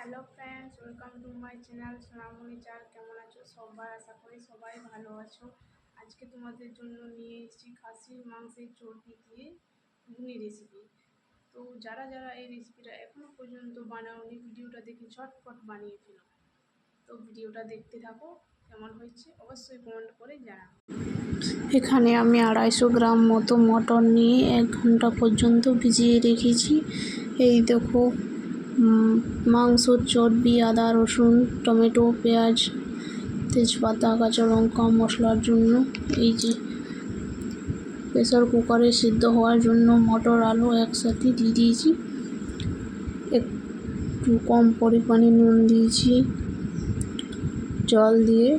Hello friends welcome to my channel সোনামণি চার কেমন আছো? সবাই আশা করি সবাই ভালো আছো। আজকে তোমাদের জন্য নিয়ে এসেছি খাসির মাংসের চর্বি দিয়ে ঘুগনি রেসিপি তো যারা যারা এই রেসিপিটা এখনও পর্যন্ত বানাওনি, ভিডিওটা দেখে ঝটপট বানিয়ে ফেলো। তো ভিডিওটা দেখতে থাকো, কেমন হয়েছে অবশ্যই কমেন্ট করে জানাও। এখানে আমি আড়াইশো গ্রাম মতো মটন নিয়ে এক ঘণ্টা পর্যন্ত ভিজিয়ে রেখেছি। এই দেখো মাংসর চর্বি আদা, রসুন, টমেটো, পেঁয়াজ, তেজপাতা, কাঁচা লঙ্কা, মশলার জন্য এই যে প্রেসার কুকারে সিদ্ধ হওয়ার জন্য মটর, আলু একসাথে দিয়ে দিয়েছি। একটু কম পরিমাণে নুন দিয়েছি। জল দিয়ে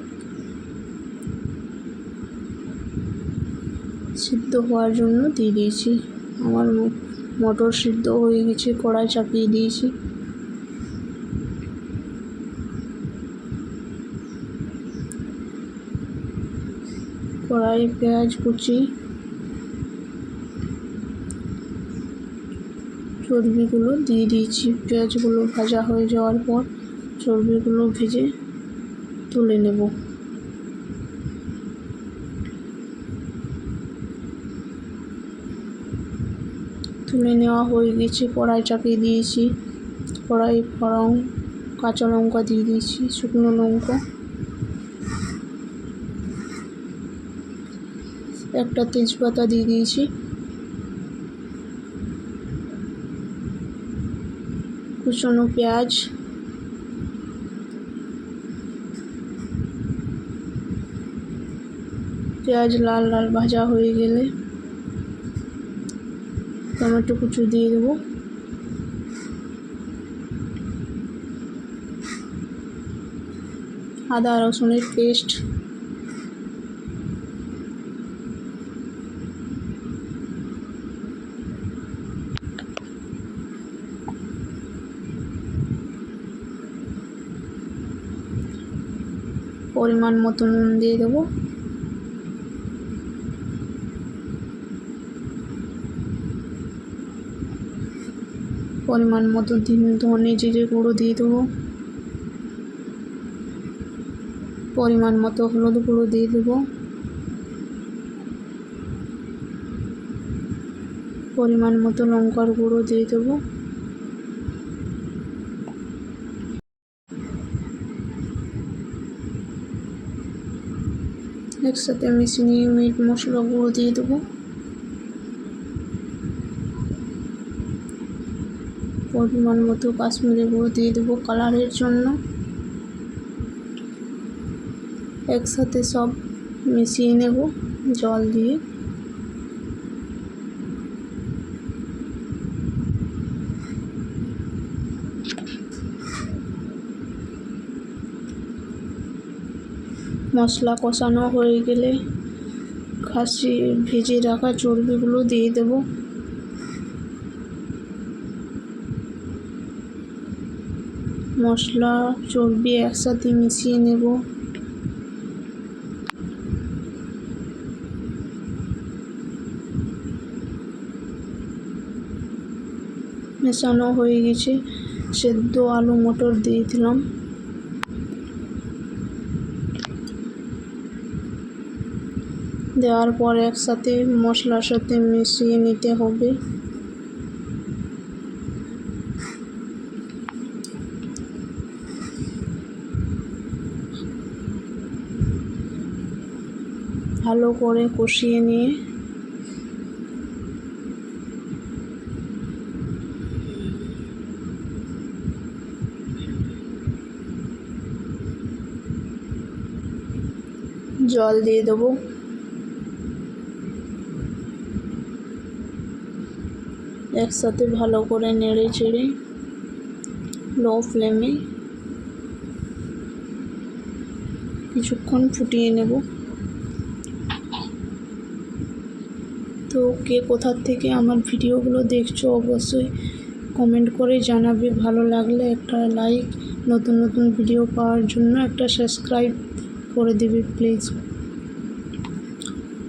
সিদ্ধ হওয়ার জন্য দিয়ে দিয়েছি। আমার মটর সিদ্ধ হয়ে গেছে, কড়াই চাপিয়ে দিয়েছি। কড়াই পেঁয়াজ কুচি, চর্বিগুলো দিয়ে দিয়েছি। পেঁয়াজগুলো ভাজা হয়ে যাওয়ার পর চর্বিগুলো ভেজে তুলে নেব। তুলে নেওয়া হয়ে গেছে কড়াই চাপিয়ে দিয়েছি। কড়াই ফড়ং কাঁচা লঙ্কা দিয়ে দিয়েছি, শুকনো লঙ্কা। একটা তেজপাতা দিয়ে দিয়েছি। কুচনো পেঁয়াজ। পেঁয়াজ লাল লাল ভাজা হয়ে গেলে টমেটো কুচু দিয়ে দেবো। আদা রসুনের পেস্ট। পরিমাণ মতো নুন দিয়ে দেবো। পরিমাণ মতো ধনে জিরে গুঁড়ো দিয়ে দেবো। পরিমাণ মতো হলুদ গুঁড়ো দিয়ে দেবো। পরিমাণ মতো লঙ্কার গুঁড়ো দিয়ে দেবো। একসাথে মিশিয়ে নিয়ে মিট, মশলা গুঁড়ো দিয়ে দেবো। পরিমাণ মতো কাশ্মীরি গুঁড়ো দিয়ে দেবো কালারের জন্য। একসাথে সব মিশিয়ে নেব জল দিয়ে। মশলা কষানো হয়ে গেলে খাসি ভেজে রাখা চর্বিগুলো দিয়ে দেবো। মশলা, চর্বি একসাথে মিশিয়ে নেব। মেশানো হয়ে গেছে। সেদ্ধ আলু মটর দিয়ে দিলাম। দেওয়ার পর একসাথে মশলার সাথে মিশিয়ে নিতে হবে। ভালো করে কষিয়ে নিয়ে জল দিয়ে দেবো। একসাথে ভালো করে নেড়ে চেড়ে লো ফ্লেমে কিছুক্ষণ ফুটিয়ে নেব। তো কে কোথার থেকে আমার ভিডিওগুলো দেখছ অবশ্যই কমেন্ট করে জানাবে। ভালো লাগলে একটা লাইক নতুন নতুন ভিডিও পাওয়ার জন্য একটা সাবস্ক্রাইব করে দেবে প্লিজ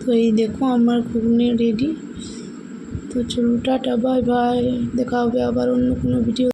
তো এই দেখো আমার ঘুগনি রেডি তো চলুন টাটা বাই বাই। দেখা হবে আবার অন্য কোনো ভিডিও